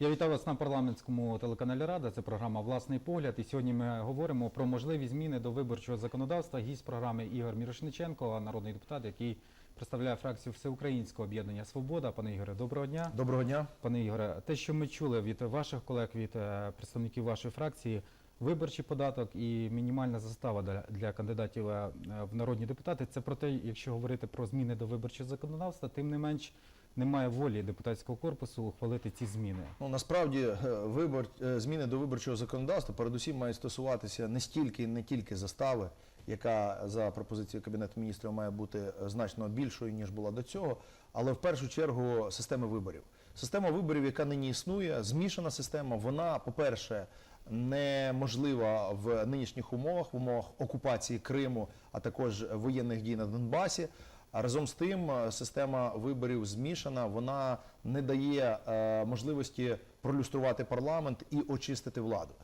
Я вітаю вас на парламентському телеканалі Рада. Це програма Власний погляд. І сьогодні ми говоримо про можливі зміни до виборчого законодавства. Гість програми Ігор Мірошниченко, народний депутат, який представляє фракцію Всеукраїнського об'єднання Свобода. Пане Ігоре, доброго дня. Доброго дня. Пане Ігоре, те, що ми чули від ваших колег, від е, представників вашої фракції, виборчий податок і мінімальна застава для, кандидатів е, в народні депутати. Це про те, якщо говорити про зміни до виборчого законодавства, тим не менш немає волі депутатського корпусу ухвалити ці зміни. Ну насправді е, вибор е, зміни до виборчого законодавства передусім мають стосуватися не стільки і не тільки застави, яка за пропозицією кабінету міністрів має бути значно більшою ніж була до цього, але в першу чергу системи виборів. Система виборів, яка нині існує, змішана система. Вона, по-перше, неможлива в нинішніх умовах, в умовах окупації Криму, а також воєнних дій на Донбасі. Разом з тим, е, система виборів змішана, вона не дає е, можливості пролюструвати парламент і очистити владу.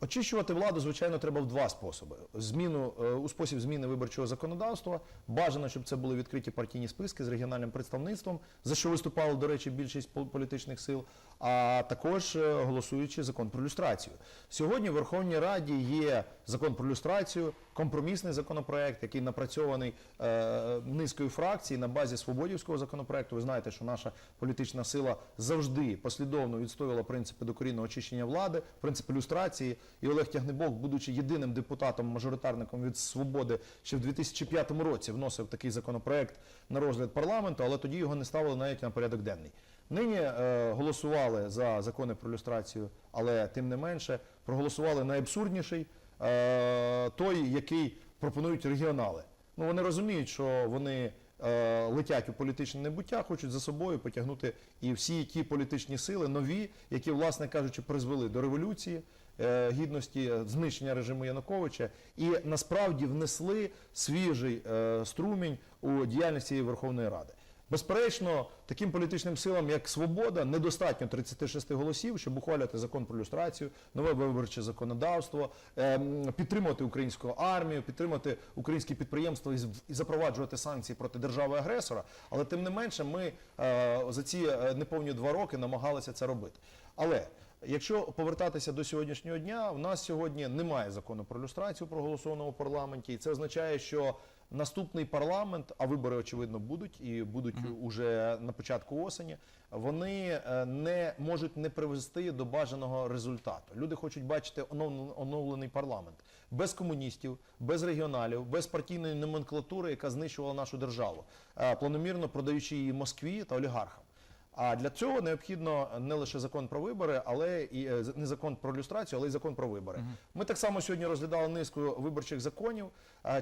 Очищувати владу, звичайно, треба в два способи: зміну е, у спосіб зміни виборчого законодавства. Бажано, щоб це були відкриті партійні списки з регіональним представництвом, за що виступала, до речі, більшість пол- політичних сил, а також е, голосуючи закон про люстрацію. Сьогодні в Верховній Раді є закон про люстрацію, компромісний законопроект, який напрацьований е, низкою фракцій на базі свободівського законопроекту. Ви знаєте, що наша політична сила завжди послідовно відстоювала принципи докорінного очищення влади, принципи люстрації. І Олег Тягнебок, будучи єдиним депутатом, мажоритарником від свободи, ще в 2005 році вносив такий законопроект на розгляд парламенту, але тоді його не ставили навіть на порядок денний. Нині е, голосували за закони про люстрацію, але тим не менше проголосували найабсурдніший е, той, який пропонують регіонали. Ну вони розуміють, що вони е, летять у політичне небуття, хочуть за собою потягнути і всі ті політичні сили нові, які, власне кажучи, призвели до революції. Е, Гідності знищення режиму Януковича і насправді внесли свіжий е, струмінь у діяльність цієї Верховної Ради. Безперечно, таким політичним силам, як Свобода, недостатньо 36 голосів, щоб ухвалювати закон про люстрацію, нове виборче законодавство, ем, підтримувати українську армію, підтримати українські підприємства і запроваджувати санкції проти держави-агресора. Але тим не менше, ми е, за ці е, неповні два роки намагалися це робити. Але Якщо повертатися до сьогоднішнього дня, в нас сьогодні немає закону про люстрацію проголосованого в парламенті, і це означає, що наступний парламент, а вибори очевидно будуть і будуть уже на початку осені. Вони е, не можуть не привести до бажаного результату. Люди хочуть бачити оновлений, оновлений парламент без комуністів, без регіоналів, без партійної номенклатури, яка знищувала нашу державу, е, планомірно продаючи її Москві та олігархам. А для цього необхідно не лише закон про вибори, але і е, не закон про люстрацію, але й закон про вибори. Ми так само сьогодні розглядали низку виборчих законів.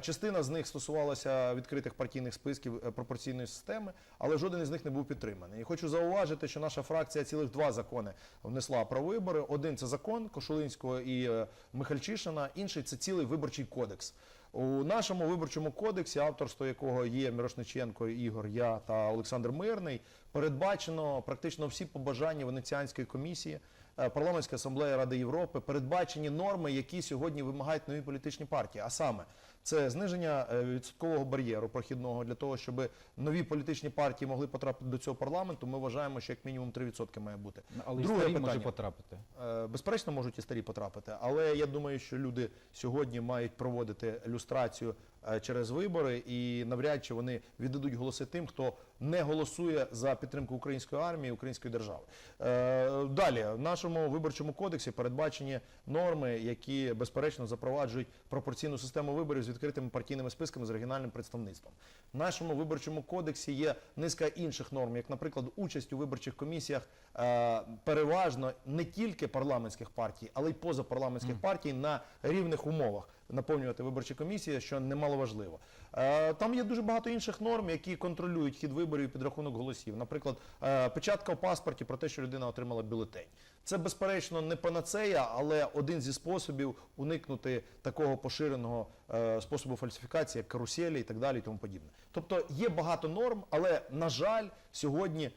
Частина з них стосувалася відкритих партійних списків е, пропорційної системи, але жоден із них не був підтриманий. І хочу зауважити, що наша фракція цілих два закони внесла про вибори. Один це закон Кошулинського і е, Михальчишина, інший це цілий виборчий кодекс. У нашому виборчому кодексі, авторство якого є Мірошниченко, Ігор, я та Олександр Мирний, передбачено практично всі побажання Венеціанської комісії, е, парламентської асамблеї Ради Європи, передбачені норми, які сьогодні вимагають нові політичні партії. А саме це зниження е, відсоткового бар'єру прохідного для того, щоб нові політичні партії могли потрапити до цього парламенту. Ми вважаємо, що як мінімум 3% має бути. Але Друге і старі питання. може потрапити. Е, Безперечно, можуть і старі потрапити, але я думаю, що люди сьогодні мають проводити люстрацію е, через вибори, і навряд чи вони віддадуть голоси тим, хто не голосує за підтримку української армії, української держави. Далі в нашому виборчому кодексі передбачені норми, які безперечно запроваджують пропорційну систему виборів з відкритими партійними списками з регіональним представництвом. В нашому виборчому кодексі є низка інших норм, як, наприклад, участь у виборчих комісіях е, переважно не тільки парламентських партій, але й позапарламентських партій на рівних умовах наповнювати виборчі комісії, що немало важливо. Е, Там є дуже багато інших норм, які контролюють хід виборів і підрахунок голосів. Наприклад, е, печатка в паспорті про те, що людина отримала бюлетень. Це безперечно не панацея, але один зі способів уникнути такого поширеного е, способу фальсифікації, як каруселі і так далі, і тому подібне. Тобто є багато норм, але на жаль, сьогодні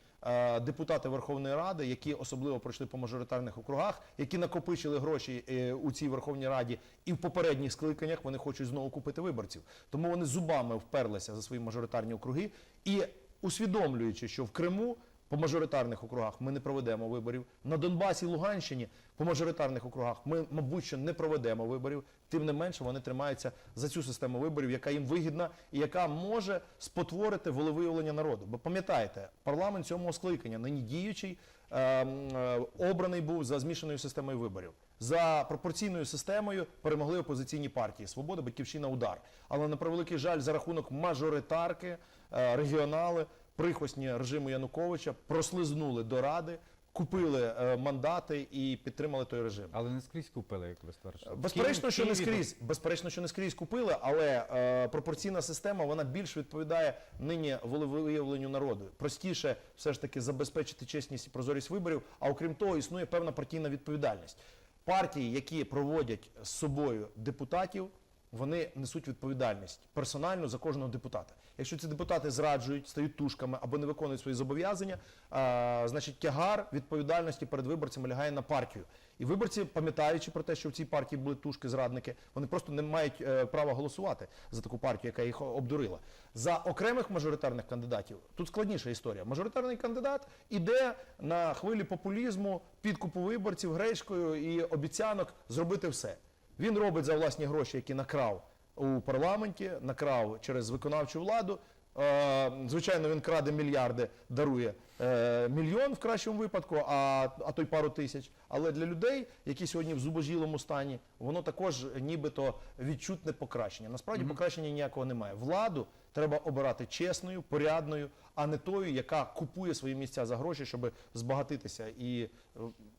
депутати Верховної Ради, які особливо пройшли по мажоритарних округах, які накопичили гроші е, у цій Верховній Раді і в попередніх скликаннях вони хочуть знову купити виборців. Тому вони зубами вперлися за свої мажоритарні округи і усвідомлюючи, що в Криму по мажоритарних округах ми не проведемо виборів. На Донбасі і Луганщині по мажоритарних округах ми, мабуть, що не проведемо виборів. Тим не менше, вони тримаються за цю систему виборів, яка їм вигідна і яка може спотворити волевиявлення народу. Бо пам'ятаєте, парламент сьомого скликання, нині діючий, е, е, обраний був за змішаною системою виборів. За пропорційною системою перемогли опозиційні партії Свобода, Батьківщина, Удар. Але на превеликий жаль, за рахунок мажоритарки, е, регіонали, прихвостні режиму Януковича прослизнули до ради, купили е, мандати і підтримали той режим. Але не скрізь купили, як ви стверджуєте. Безперечно, що не скрізь, безперечно, що не скрізь купили, але е, пропорційна система вона більш відповідає нині волевиявленню народу. Простіше все ж таки забезпечити чесність і прозорість виборів. А окрім того, існує певна партійна відповідальність. Партії, які проводять з собою депутатів, вони несуть відповідальність персонально за кожного депутата. Якщо ці депутати зраджують, стають тушками або не виконують свої зобов'язання, а, значить тягар відповідальності перед виборцями лягає на партію. І виборці, пам'ятаючи про те, що в цій партії були тушки-зрадники, вони просто не мають е, права голосувати за таку партію, яка їх обдурила. За окремих мажоритарних кандидатів тут складніша історія. Мажоритарний кандидат іде на хвилі популізму, підкупу виборців гречкою і обіцянок зробити все. Він робить за власні гроші, які накрав у парламенті, накрав через виконавчу владу. Е, Звичайно, він краде мільярди, дарує е, мільйон в кращому випадку, а, а то й пару тисяч. Але для людей, які сьогодні в зубожілому стані, воно також нібито відчутне покращення. Насправді покращення ніякого немає. Владу треба обирати чесною, порядною, а не тою, яка купує свої місця за гроші, щоб збагатитися. І е,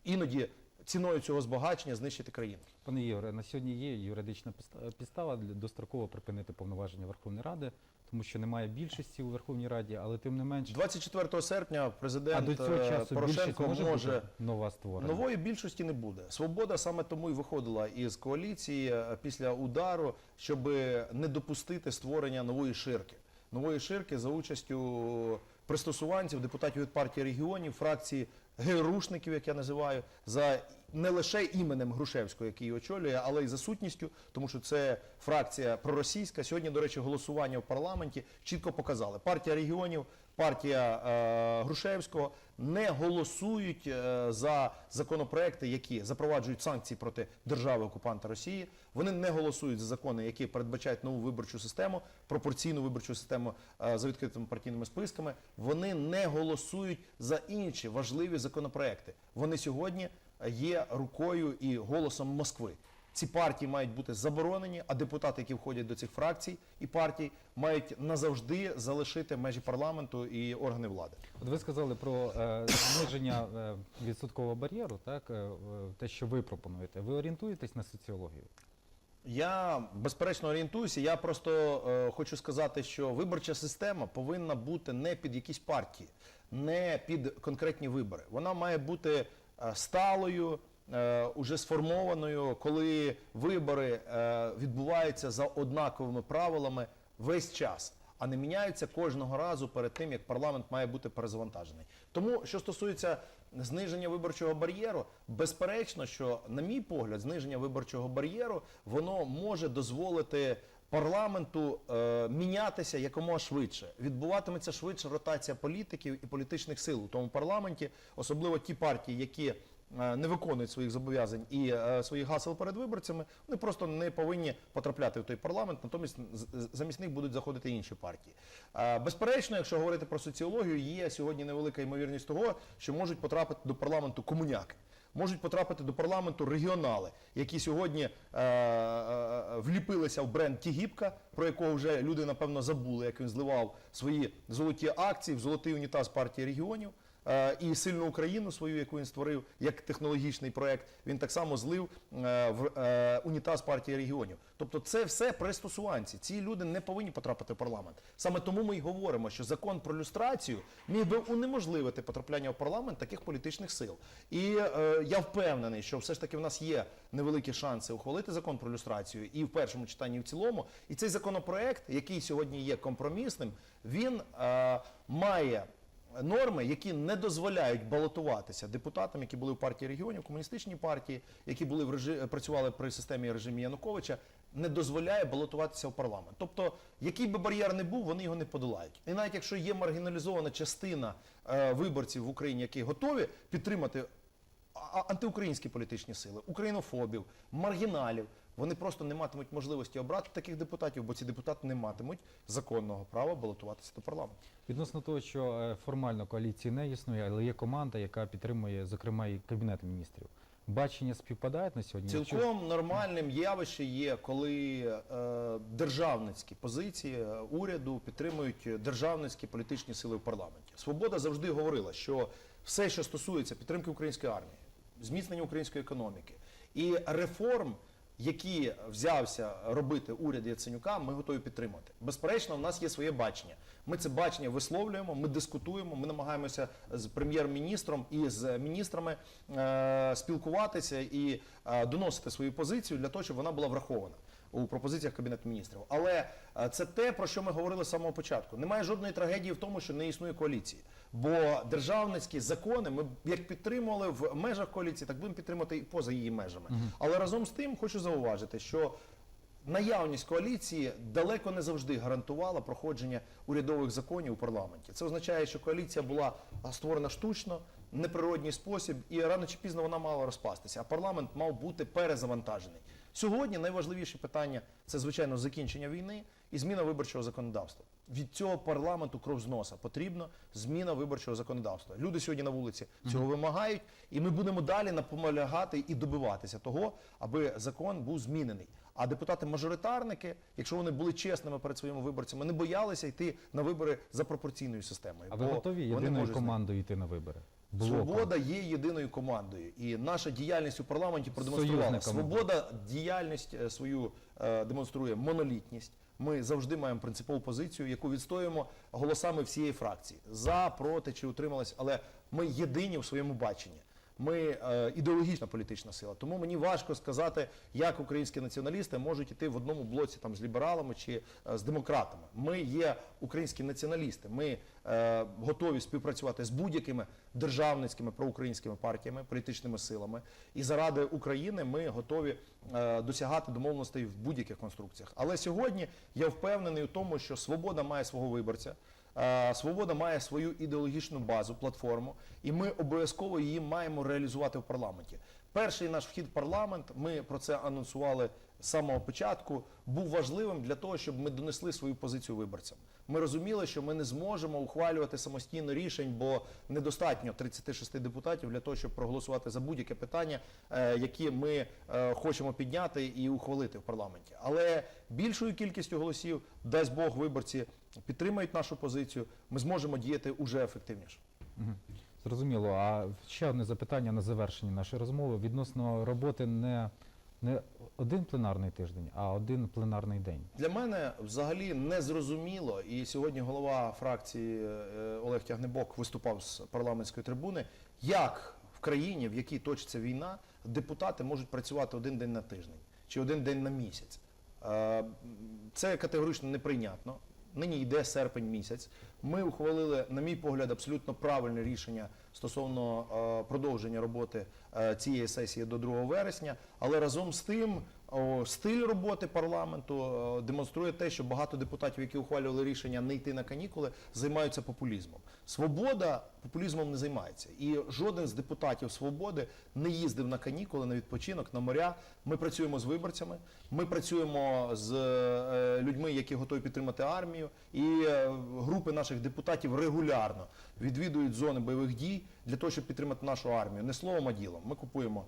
іноді ціною цього збагачення знищити країну. Пане Ігоре, на сьогодні є юридична підстава для достроково припинити повноваження Верховної Ради, тому що немає більшості у Верховній Раді, але тим не менш 24 серпня а президент до цього е, часу Порошенко може, може нова створена. Нової більшості не буде. Свобода саме тому і виходила із коаліції е, після удару, щоб не допустити створення нової ширки. Нової ширки за участю пристосуванців, депутатів від партії регіонів, фракції ГРУшників, як я називаю, за не лише іменем Грушевського, який її очолює, але й за сутністю, тому що це фракція проросійська. Сьогодні, до речі, голосування в парламенті чітко показали. Партія регіонів, партія е, Грушевського не голосують е, за законопроекти, які запроваджують санкції проти держави окупанта Росії. Вони не голосують за закони, які передбачають нову виборчу систему, пропорційну виборчу систему е, за відкритими партійними списками. Вони не голосують за інші важливі законопроекти. Вони сьогодні є рукою і голосом Москви. Ці партії мають бути заборонені, а депутати, які входять до цих фракцій і партій, мають назавжди залишити межі парламенту і органи влади. От ви сказали про е, зниження е, відсоткового бар'єру, так е, те, що ви пропонуєте. Ви орієнтуєтесь на соціологію? Я безперечно орієнтуюся. Я просто е, хочу сказати, що виборча система повинна бути не під якісь партії, не під конкретні вибори. Вона має бути сталою, е, уже сформованою, коли вибори е, відбуваються за однаковими правилами весь час. А не міняються кожного разу перед тим, як парламент має бути перезавантажений. Тому, що стосується зниження виборчого бар'єру, безперечно, що, на мій погляд, зниження виборчого бар'єру воно може дозволити парламенту е, мінятися якомога швидше. Відбуватиметься швидше ротація політиків і політичних сил у тому парламенті, особливо ті партії, які е, не виконують своїх зобов'язань і е, своїх гасел перед виборцями, вони просто не повинні потрапляти в той парламент, натомість замість них будуть заходити інші партії. Е, Безперечно, якщо говорити про соціологію, є сьогодні невелика ймовірність того, що можуть потрапити до парламенту комуняки. Можуть потрапити до парламенту регіонали, які сьогодні е, е, вліпилися в бренд Тігіпка, про якого вже люди напевно забули, як він зливав свої золоті акції в золотий унітаз партії регіонів. Е, і сильну Україну свою, яку він створив як технологічний проект, він так само злив е, в е, унітаз партії регіонів. Тобто, це все пристосуванці. Ці люди не повинні потрапити в парламент. Саме тому ми й говоримо, що закон про люстрацію міг би унеможливити потрапляння в парламент таких політичних сил. І е, я впевнений, що все ж таки в нас є невеликі шанси ухвалити закон про люстрацію і в першому читанні, і в цілому. І цей законопроект, який сьогодні є компромісним, він е, має норми, які не дозволяють балотуватися депутатам, які були в партії регіонів, комуністичній партії, які були в режи... працювали при системі режимі Януковича, не дозволяє балотуватися в парламент. Тобто, який би бар'єр не був, вони його не подолають. І навіть якщо є маргіналізована частина е, виборців в Україні, які готові підтримати антиукраїнські політичні сили, українофобів, маргіналів, вони просто не матимуть можливості обрати таких депутатів, бо ці депутати не матимуть законного права балотуватися до парламенту. Відносно того, що е, формально коаліції не існує, але є команда, яка підтримує, зокрема, і Кабінет міністрів. Бачення співпадають на сьогодні? Цілком нормальним явище є, коли е, державницькі позиції е, уряду підтримують державницькі політичні сили в парламенті. Свобода завжди говорила, що все, що стосується підтримки української армії, зміцнення української економіки і реформ, які взявся робити уряд Яценюка, ми готові підтримати. Безперечно, у нас є своє бачення. Ми це бачення висловлюємо, ми дискутуємо, ми намагаємося з прем'єр-міністром і з міністрами е, спілкуватися і е, доносити свою позицію для того, щоб вона була врахована у пропозиціях Кабінету міністрів. Але е, це те, про що ми говорили з самого початку. Немає жодної трагедії в тому, що не існує коаліції. Бо державницькі закони ми як підтримували в межах коаліції, так будемо підтримувати і поза її межами. Але разом з тим хочу зауважити, що наявність коаліції далеко не завжди гарантувала проходження урядових законів у парламенті. Це означає, що коаліція була створена штучно, неприродній спосіб, і рано чи пізно вона мала розпастися. А парламент мав бути перезавантажений. Сьогодні найважливіше питання це звичайно закінчення війни і зміна виборчого законодавства. Від цього парламенту кров з носа потрібно зміна виборчого законодавства. Люди сьогодні на вулиці цього вимагають, і ми будемо далі наполягати і добиватися того, аби закон був змінений. А депутати-мажоритарники, якщо вони були чесними перед своїми виборцями, не боялися йти на вибори за пропорційною системою. А ви бо готові вони єдиною можуть командою йти на вибори? Блоком? Свобода є єдиною командою, і наша діяльність у парламенті продемонструвала. Свобода діяльність е, свою е, демонструє монолітність. Ми завжди маємо принципову позицію, яку відстоюємо голосами всієї фракції за, проти чи утрималась, але ми єдині в своєму баченні. Ми е, ідеологічна політична сила. Тому мені важко сказати, як українські націоналісти можуть іти в одному блоці там з лібералами чи е, з демократами. Ми є українські націоналісти. Ми готові співпрацювати з будь-якими державницькими проукраїнськими партіями, політичними силами. І заради України ми готові е, досягати домовленостей в будь-яких конструкціях. Але сьогодні я впевнений у тому, що свобода має свого виборця. Е, Свобода має свою ідеологічну базу, платформу, і ми обов'язково її маємо реалізувати в парламенті. Перший наш вхід в парламент, ми про це анонсували з самого початку, був важливим для того, щоб ми донесли свою позицію виборцям. Ми розуміли, що ми не зможемо ухвалювати самостійно рішень, бо недостатньо 36 депутатів для того, щоб проголосувати за будь-яке питання, е, які ми е, хочемо підняти і ухвалити в парламенті. Але більшою кількістю голосів, дасть Бог, виборці підтримають нашу позицію, ми зможемо діяти уже ефективніше. Зрозуміло. А ще одне запитання на завершення нашої розмови відносно роботи не, не один пленарний тиждень, а один пленарний день. Для мене взагалі не зрозуміло, і сьогодні голова фракції е, Олег Тягнебок виступав з парламентської трибуни, як в країні, в якій точиться війна, депутати можуть працювати один день на тиждень чи один день на місяць. Е, Це категорично неприйнятно. Нині йде серпень місяць. Ми ухвалили, на мій погляд, абсолютно правильне рішення стосовно е, продовження роботи цієї сесії до 2 вересня. Але разом з тим, стиль роботи парламенту демонструє те, що багато депутатів, які ухвалювали рішення не йти на канікули, займаються популізмом. Свобода популізмом не займається. І жоден з депутатів свободи не їздив на канікули, на відпочинок, на моря. Ми працюємо з виборцями, ми працюємо з е, людьми, які готові підтримати армію. І е, групи наших депутатів регулярно відвідують зони бойових дій для того, щоб підтримати нашу армію. Не словом, а ділом. Ми купуємо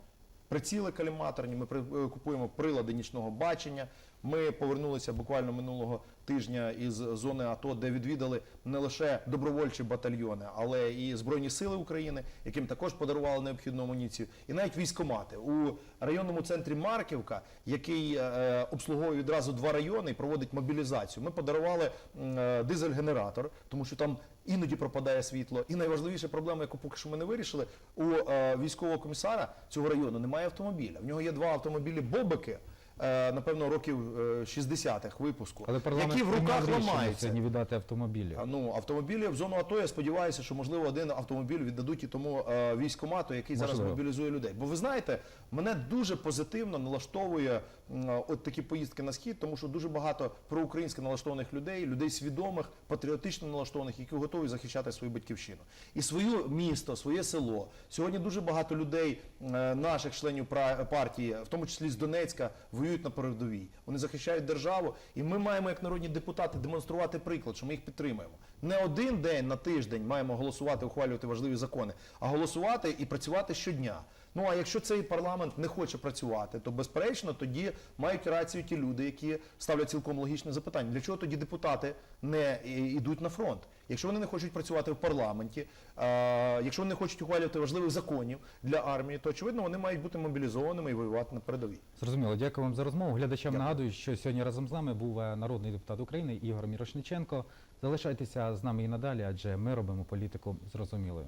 приціли каліматорні, ми е, купуємо прилади нічного бачення. Ми повернулися буквально минулого тижня із зони АТО, де відвідали не лише добровольчі батальйони, але і Збройні Сили України, яким також подарували необхідну амуніцію, і навіть військомати у районному центрі Марківка, який е, обслуговує відразу два райони і проводить мобілізацію. Ми подарували е, дизель-генератор, тому що там іноді пропадає світло. І найважливіша проблема, яку поки що ми не вирішили, у е, військового комісара цього району немає автомобіля. В нього є два автомобілі Бобики. Е, Напевно, років е, 60-х випуску, Але парламент які в прийняв руках рішення ламаються. сьогодні віддати автомобілі. А, Ну, автомобілі в зону АТО, я сподіваюся, що можливо один автомобіль віддадуть і тому е, військкомату, який зараз Можливо. мобілізує людей. Бо ви знаєте, мене дуже позитивно налаштовує от такі поїздки на схід, тому що дуже багато проукраїнсько налаштованих людей, людей свідомих, патріотично налаштованих, які готові захищати свою батьківщину і своє місто, своє село. Сьогодні дуже багато людей, е, наших членів партії, в тому числі з Донецька, воюють на передовій. Вони захищають державу, і ми маємо, як народні депутати, демонструвати приклад, що ми їх підтримуємо. Не один день на тиждень маємо голосувати, ухвалювати важливі закони, а голосувати і працювати щодня. Ну а якщо цей парламент не хоче працювати, то безперечно тоді мають рацію ті люди, які ставлять цілком логічне запитання. Для чого тоді депутати не йдуть на фронт? Якщо вони не хочуть працювати в парламенті, е, якщо вони не хочуть ухвалювати важливих законів для армії, то очевидно вони мають бути мобілізованими і воювати на передовій. Зрозуміло, дякую вам за розмову. Глядачам Дякую. нагадую, що сьогодні разом з нами був е, народний депутат України Ігор Мірошниченко. Залишайтеся з нами і надалі, адже ми робимо політику зрозумілою.